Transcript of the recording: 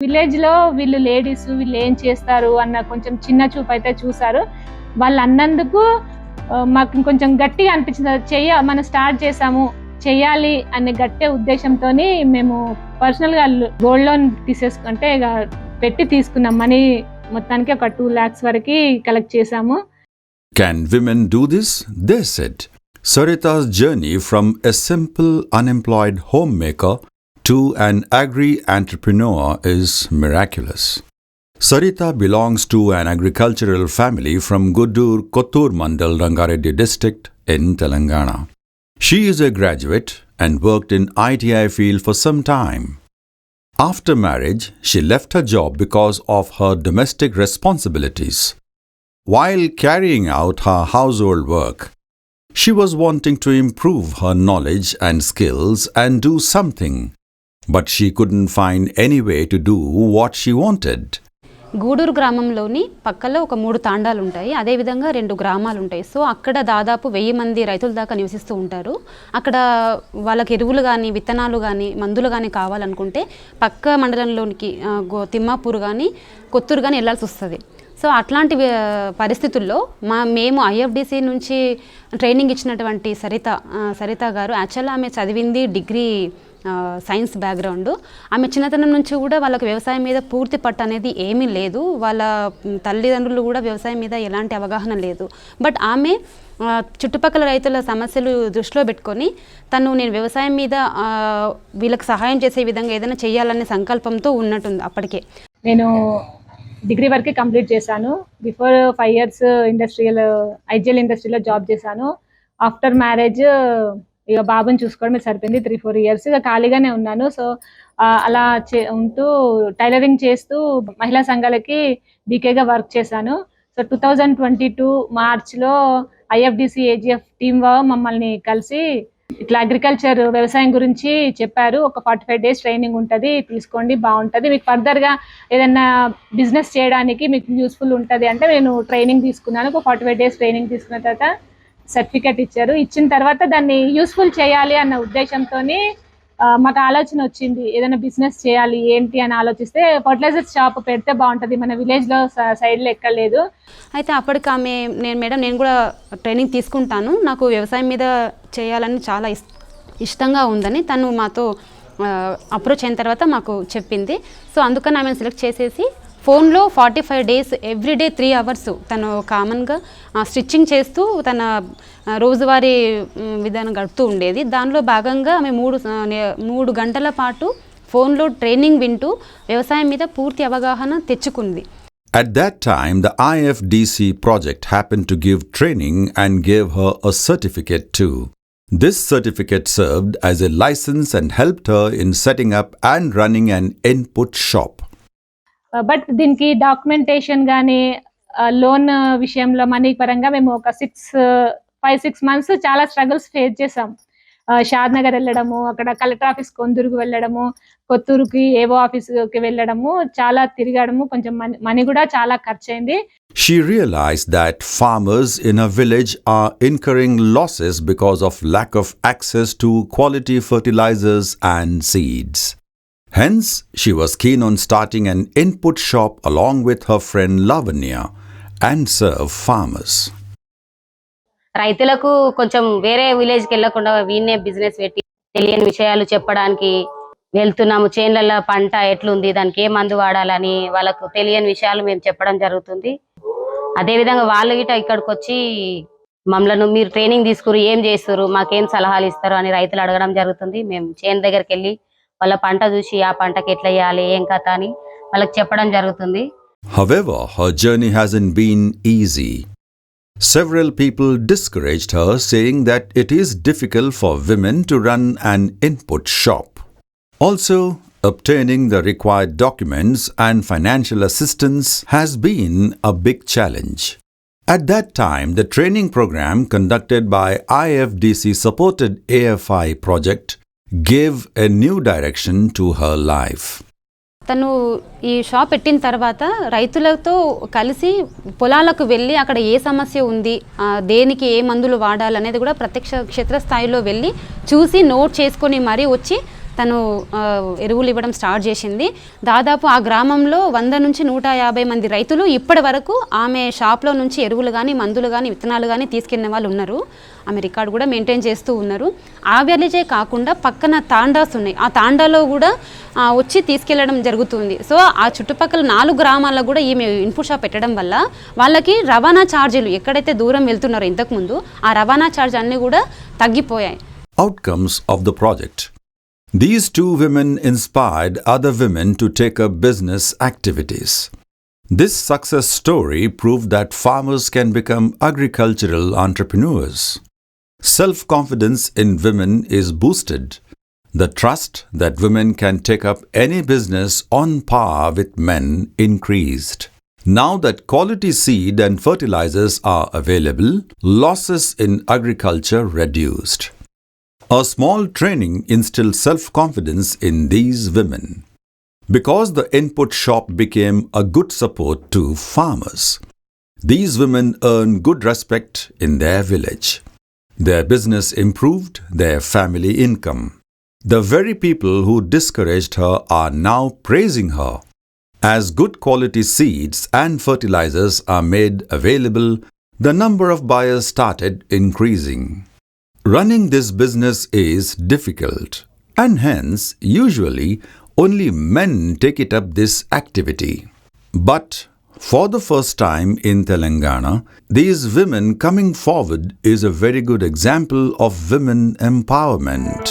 విలేజ్లో వీళ్ళు లేడీస్ వీళ్ళు ఏం చేస్తారు అన్న కొంచెం చిన్న చూపు అయితే చూసారు వాళ్ళు అన్నందుకు మాకు కొంచెం గట్టిగా అనిపించింది. చెయ్య మనం స్టార్ట్ చేసాము చెయ్యాలి అనే గట్టే ఉద్దేశంతో మేము పర్సనల్గా గోల్డ్ లోన్ తీసేసుకుంటే ఇక పెట్టి తీసుకున్నాం. మనీ మొత్తానికి ఒక టూ లాక్స్ వరకు కలెక్ట్ చేసాము women do this they set Saritha's journey from a simple unemployed homemaker to an agri entrepreneur is miraculous. Sarita belongs to an agricultural family from Gudur Kottur Mandal Rangareddy district in Telangana. She is a graduate and worked in ITI field for some time. After marriage, she left her job because of her domestic responsibilities. While carrying out her household work, she was wanting to improve her knowledge and skills and do something, but she couldn't find any way to do what she she wanted. Guduru గ్రామంలోని పక్కలో ఒక మూడు తాండాలు ఉంటాయి అదేవిధంగా రెండు గ్రామాలు ఉంటాయి so అక్కడ దాదాపు వెయ్యి మంది రైతుల దాకా నివసిస్తూ ఉంటారు. అక్కడ వాళ్ళకి ఎరువులు కానీ విత్తనాలు కానీ మందులు కానీ కావాలనుకుంటే పక్క మండలంలోనికి గో తిమ్మాపూర్ కానీ కొత్తూరు కానీ వెళ్ళాల్సి వస్తుంది. సో అట్లాంటి పరిస్థితుల్లో మా మేము ఐఎఫ్డిసి నుంచి ట్రైనింగ్ ఇచ్చినటువంటి సరిత సరిత గారు యాక్చువల్గా ఆమె చదివింది డిగ్రీ సైన్స్ బ్యాక్గ్రౌండ్ ఆమె చిన్నతనం నుంచి కూడా వాళ్ళకి వ్యవసాయం మీద పూర్తి పట్టు అనేది ఏమీ లేదు. వాళ్ళ తల్లిదండ్రులు కూడా వ్యవసాయం మీద ఎలాంటి అవగాహన లేదు. బట్ ఆమె చుట్టుపక్కల రైతుల సమస్యలు దృష్టిలో పెట్టుకొని తను నేను వ్యవసాయం మీద వీళ్ళకి సహాయం చేసే విధంగా ఏదైనా చేయాలనే సంకల్పంతో ఉన్నట్టుంది అప్పటికే. నేను డిగ్రీ వరకే కంప్లీట్ చేశాను. Before five years industrial IGL ఇండస్ట్రీలో జాబ్ చేశాను. ఆఫ్టర్ మ్యారేజ్ ఇక బాబుని చూసుకోవడం సరిపోయింది. త్రీ ఫోర్ ఇయర్స్ ఇక ఖాళీగానే ఉన్నాను. సో అలా చే ఉంటూ టైలరింగ్ చేస్తూ మహిళా సంఘాలకి బీకేగా వర్క్ చేశాను. So two thousand twenty two మార్చ్లో ఐఎఫ్డిసి ఏజిఎఫ్ టీమ్ మమ్మల్ని కలిసి ఇట్లా అగ్రికల్చర్ వ్యవసాయం గురించి చెప్పారు. ఒక ఫార్టీ ఫైవ్ డేస్ ట్రైనింగ్ ఉంటుంది తీసుకోండి బాగుంటుంది. మీకు ఫర్దర్గా ఏదైనా బిజినెస్ చేయడానికి మీకు యూస్ఫుల్ ఉంటుంది అంటే నేను ట్రైనింగ్ తీసుకున్నాను. ఒక ఫార్టీ ఫైవ్ డేస్ ట్రైనింగ్ తీసుకున్న తర్వాత సర్టిఫికెట్ ఇచ్చారు. ఇచ్చిన తర్వాత దాన్ని యూస్ఫుల్ చేయాలి అన్న ఉద్దేశంతో మాకు ఆలోచన వచ్చింది. ఏదైనా బిజినెస్ చేయాలి ఏంటి అని ఆలోచిస్తే ఫర్టిలైజర్ షాప్ పెడితే బాగుంటుంది. మన విలేజ్లో సైడ్లో ఎక్కలేదు అయితే అప్పటికి ఆమె నేను మేడం నేను కూడా ట్రైనింగ్ తీసుకుంటాను. నాకు వ్యవసాయం మీద చేయాలని చాలా ఇస్ ఇష్టంగా ఉందని తను మాతో అప్రోచ్ అయిన తర్వాత మాకు చెప్పింది. సో అందుకని ఆమెను సెలెక్ట్ చేసేసి ఫోన్లో forty five days everyday three hours తను కామన్గా స్టిచ్చింగ్ చేస్తూ తన రోజువారీ విధానం గడుపుతూ ఉండేది దానిలో భాగంగా ఆమె మూడు మూడు గంటల పాటు ఫోన్లో ట్రైనింగ్ వింటూ వ్యవసాయం మీద పూర్తి అవగాహన తెచ్చుకుంది At that time, the IFDC project happened to give training and gave her a certificate too. This certificate served as a license and helped her in setting up and running an input shop. Uh, but దీనికి documentation కానీ loan విషయంలో money పరంగా మేము ఒక six five six months చాలా struggles face చేసాం షాద్ నగర్ వెళ్ళడము అక్కడ కలెక్టర్ ఆఫీస్ కొందూరుకు వెళ్ళడము కొత్తూరుకి ఏవో ఆఫీస్కి వెళ్ళడము చాలా తిరగడము కొంచెం మనీ మనీ కూడా చాలా ఖర్చు అయింది She realized that farmers in her village are incurring losses because of lack of access to quality fertilizers and seeds. Hence, she was keen on starting an input shop along with her friend Lavanya and serve farmers. రైతులకు కొంచెం వేరే విలేజ్కి వీనే business పెట్టి తెలియని విషయాలు చెప్పడానికి వెళ్తున్నాము. చేన్లలో పంట ఎట్లుంది దానికి ఏ మందు వాడాలని వాళ్ళకు తెలియని విషయాలు మేము చెప్పడం జరుగుతుంది. అదే విధంగా వాళ్ళు గిట ఇక్కడికి వచ్చి మమ్మల్ని మీరు ట్రైనింగ్ తీసుకురు ఏం చేస్తారు మాకేం సలహాలు ఇస్తారు అని రైతులు అడగడం జరుగుతుంది. మేము చేను దగ్గరికి వెళ్ళి వాళ్ళ పంట చూసి ఆ పంటకి ఎట్లా వేయాలి ఏం కథ అని వాళ్ళకి చెప్పడం జరుగుతుంది However, her journey hasn't been easy. Several people discouraged her, saying that it is difficult for women to run an input shop. Also, obtaining the required documents and financial assistance has been a big challenge. At that time, the training program conducted by IFDC supported AFI project gave a new direction to her life తను ఈ shop పెట్టిన తర్వాత రైతులతో కలిసి పొలాలకు వెళ్ళి అక్కడ ఏ సమస్య ఉంది దేనికి ఏ మందులు వాడాలనేది కూడా ప్రత్యక్ష క్షేత్రస్థాయిలో వెళ్ళి చూసి నోట్ చేసుకొని మరీ వచ్చి తను ఎరువులు ఇవ్వడం స్టార్ట్ చేసింది. దాదాపు ఆ గ్రామంలో వంద నుంచి నూట యాభై మంది రైతులు ఇప్పటి వరకు ఆమె షాప్లో నుంచి ఎరువులు కానీ మందులు కానీ విత్తనాలు కానీ తీసుకెళ్ళిన వాళ్ళు ఉన్నారు. ఆమె రికార్డు కూడా మెయింటైన్ చేస్తూ ఉన్నారు. ఆ కాకుండా పక్కన తాండాస్ ఉన్నాయి. ఆ తాండాలో కూడా వచ్చి తీసుకెళ్ళడం జరుగుతుంది. సో ఆ చుట్టుపక్కల నాలుగు గ్రామాల్లో కూడా ఈమె ఇన్పుట్ షాప్ పెట్టడం వల్ల వాళ్ళకి రవాణా ఛార్జీలు ఎక్కడైతే దూరం వెళ్తున్నారో ఇంతకుముందు ఆ రవాణా ఛార్జ్ అన్నీ కూడా తగ్గిపోయాయి. Outcomes of the project These two women inspired other women to take up business activities. This success story proved that farmers can become agricultural entrepreneurs. Self confidence in women is boosted. The trust that women can take up any business on par with men increased. Now that quality seed and fertilizers are available, losses in agriculture reduced. A small training instilled self confidence in these women. Because the input shop became a good support to farmers, these women earn good respect in their village. Their business improved their family income. The very people who discouraged her are now praising her. As good quality seeds and fertilizers are made available, the number of buyers started increasing. Running this business is difficult, and hence, usually, only men take it up this activity. But for the first time in Telangana, these women coming forward is a very good example of women empowerment.